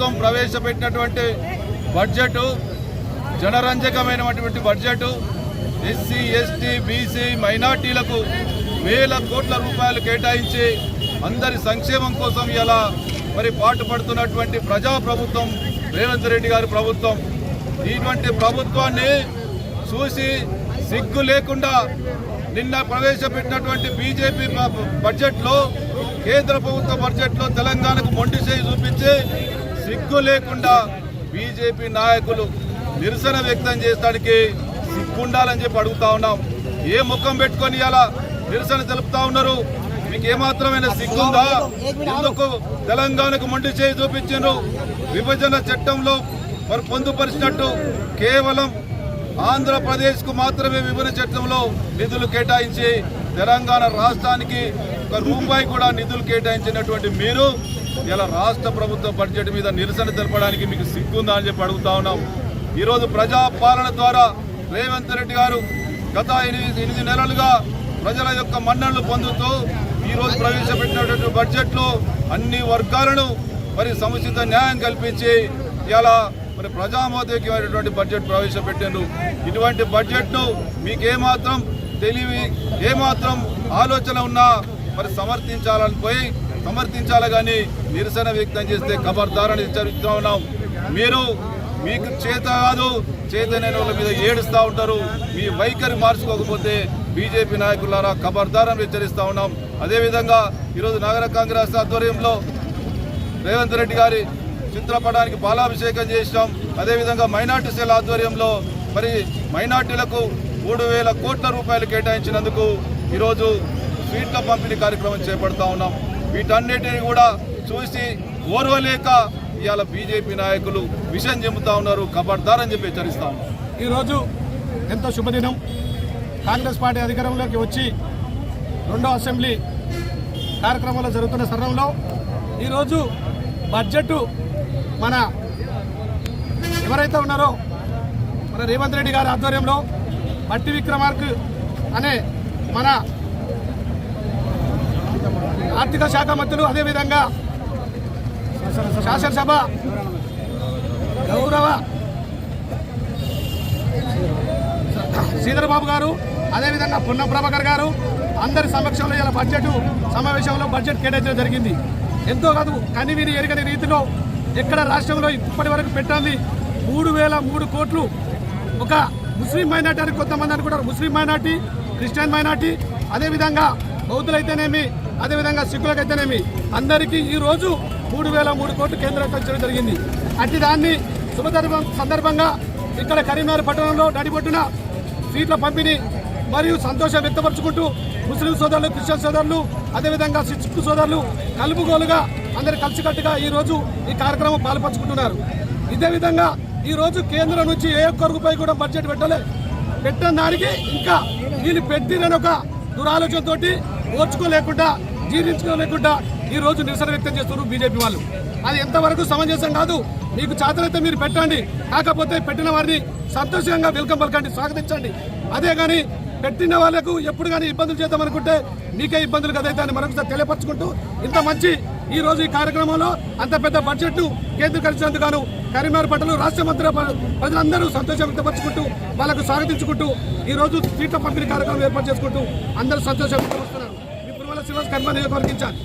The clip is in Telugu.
ప్రభుత్వం ప్రవేశపెట్టినటువంటి బడ్జెట్ జనరంజకమైనటువంటి బడ్జెట్ ఎస్సీ ఎస్టీ బీసీ మైనార్టీలకు వేల కోట్ల రూపాయలు కేటాయించి అందరి సంక్షేమం కోసం ఇలా మరి పాటుపడుతున్నటువంటి ప్రజా ప్రభుత్వం రేవంత్ రెడ్డి గారి ప్రభుత్వం. ఇటువంటి ప్రభుత్వాన్ని చూసి సిగ్గు లేకుండా నిన్న ప్రవేశపెట్టినటువంటి బీజేపీ బడ్జెట్లో కేంద్ర ప్రభుత్వ బడ్జెట్లో తెలంగాణకు మొండి చేయి చూపించి సిగ్గు లేకుండా బీజేపీ నాయకులు నిరసన వ్యక్తం చేసడానికి సిగ్గుండాలని చెప్పి అడుగుతా ఉన్నాం. ఏ ముఖం పెట్టుకొని ఇలా నిరసన తెలుపుతా ఉన్నారు? మీకు ఏమాత్రమైన సిగ్గుందా? ఎందుకు తెలంగాణకు మొండి చేయి చూపించారు విభజన చట్టంలో మరి పొందుపరిచినట్టు కేవలం ఆంధ్రప్రదేశ్కు మాత్రమే విభజన చట్టంలో నిధులు కేటాయించి తెలంగాణ రాష్ట్రానికి ఒక రూపాయి కూడా నిధులు కేటాయించినటువంటి మీరు ఇలా రాష్ట్ర ప్రభుత్వ బడ్జెట్ మీద నిరసన తెలపడానికి మీకు సిగ్గుందా అని చెప్పి అడుగుతా ఉన్నాం. ఈరోజు ప్రజాపాలన ద్వారా రేవంత్ రెడ్డి గారు గత ఎనిమిది ఎనిమిది నెలలుగా ప్రజల యొక్క మన్ననలు పొందుతూ ఈరోజు ప్రవేశపెట్టినటువంటి బడ్జెట్లో అన్ని వర్గాలను మరి సముచిత న్యాయం కల్పించి ఇలా మరి ప్రజామోదకమైనటువంటి బడ్జెట్ ప్రవేశపెట్టారు ఇటువంటి బడ్జెట్ను మీకు ఏమాత్రం తెలివి ఏమాత్రం ఆలోచన ఉన్నా మరి సమర్థించాలని పోయి సమర్థించాలి కానీ నిరసన వ్యక్తం చేస్తే ఖబర్దారని హెచ్చరిస్తా ఉన్నాం. మీరు మీకు చేత కాదు చేతనైన వాళ్ళ మీద ఏడుస్తూ ఉంటారు. మీ వైఖరి మార్చుకోకపోతే బీజేపీ నాయకులారా ఖబర్దారని హెచ్చరిస్తూ ఉన్నాం. అదేవిధంగా ఈరోజు నగర కాంగ్రెస్ ఆధ్వర్యంలో రేవంత్ రెడ్డి గారి చిత్రపటానికి బాలాభిషేకం చేసినాం అదేవిధంగా మైనార్టీ సెల్ ఆధ్వర్యంలో మరి మైనార్టీలకు మూడు వేల కోట్ల రూపాయలు కేటాయించినందుకు ఈరోజు స్వీట్ల పంపిణీ కార్యక్రమం చేపడతా ఉన్నాం. వీటన్నిటిని కూడా చూసి ఓర్వలేక ఇవాళ బీజేపీ నాయకులు విషయం చెబుతా ఉన్నారు కబడ్దారని చెప్పి హెచ్చరిస్తా ఉన్నారు. ఈరోజు ఎంతో శుభదినం? కాంగ్రెస్ పార్టీ అధికారంలోకి వచ్చి రెండో అసెంబ్లీ కార్యక్రమంలో జరుగుతున్న తరుణంలో ఈరోజు బడ్జెట్ మన ఎవరైతే ఉన్నారో మన రేవంత్ రెడ్డి గారి ఆధ్వర్యంలో మట్టి విక్రమార్క్ అనే మన ఆర్థిక శాఖ మంత్రులు అదేవిధంగా శాసనసభ గౌరవ శ్రీధరబాబు గారు అదేవిధంగా పున్నం ప్రభాకర్ గారు అందరి సమక్షంలో ఇలా బడ్జెట్ సమావేశంలో బడ్జెట్ కేటాయించడం జరిగింది. ఎంతో కాదు కనివిని ఎరగని రీతిలో ఎక్కడ రాష్ట్రంలో ఇప్పటి వరకు పెట్టింది మూడు వేల మూడు కోట్లు. ఒక ముస్లిం మైనార్టీ అని కొంతమంది అనుకుంటారు. ముస్లిం మైనార్టీ క్రిస్టియన్ మైనార్టీ అదేవిధంగా బౌద్ధులైతేనేమి అదేవిధంగా సిక్కులకైతేనేమి అందరికీ ఈరోజు మూడు వేల మూడు కోట్లు కేంద్రం ఖర్చు జరిగింది. అట్టి దాన్ని శుభ సందర్భంగా ఇక్కడ కరీంనగర్ పట్టణంలో నడిబొట్టున సీట్ల పంపిణీ మరియు సంతోషం వ్యక్తపరుచుకుంటూ ముస్లిం సోదరులు క్రిస్టియన్ సోదరులు అదేవిధంగా సిక్కు సోదరులు కలుపుగోలుగా అందరు కలిసికట్టుగా ఈరోజు ఈ కార్యక్రమం పాల్పంచుకుంటున్నారు. ఇదే విధంగా ఈరోజు కేంద్రం నుంచి ఏ ఒక్క రూపాయి కూడా బడ్జెట్ పెట్టలే. పెట్టిన దానికి ఇంకా వీళ్ళు పెట్టిరని ఒక దురాలోచనతోటి ఓర్చుకోలేకుండా జీర్ణించుకోలేకుండా ఈ రోజు నిరసన వ్యక్తం చేస్తున్నారు బీజేపీ వాళ్ళు. అది ఎంతవరకు సమంజసం కాదు. మీకు చేతనైతే మీరు పెట్టండి. కాకపోతే పెట్టిన వారిని సంతోషంగా వెల్కమ్ పలకండి స్వాగతించండి. అదే కానీ పెట్టిన వాళ్ళకు ఎప్పుడు కానీ ఇబ్బందులు చేద్దామనుకుంటే మీకే ఇబ్బందులు కదైతే అని మరొకసారి తెలియపరచుకుంటూ ఇంత మంచి ఈ రోజు ఈ కార్యక్రమంలో అంత పెద్ద బడ్జెట్ కేంద్రీకరించినందుకు గాను కరీంనగర్ పట్టణంలో రాష్ట్ర మంత్రి ప్రజలందరూ సంతోషం వ్యక్తపరచుకుంటూ వాళ్ళకు స్వాగతించుకుంటూ ఈ రోజు సీట్ల పంపిణీ కార్యక్రమం ఏర్పాటు చేసుకుంటూ అందరూ సంతోషం వ్యక్తపరుస్తున్నారు. మీ పురుమల శ్రీనివాస్ కర్మ నియోజకవర్గించారు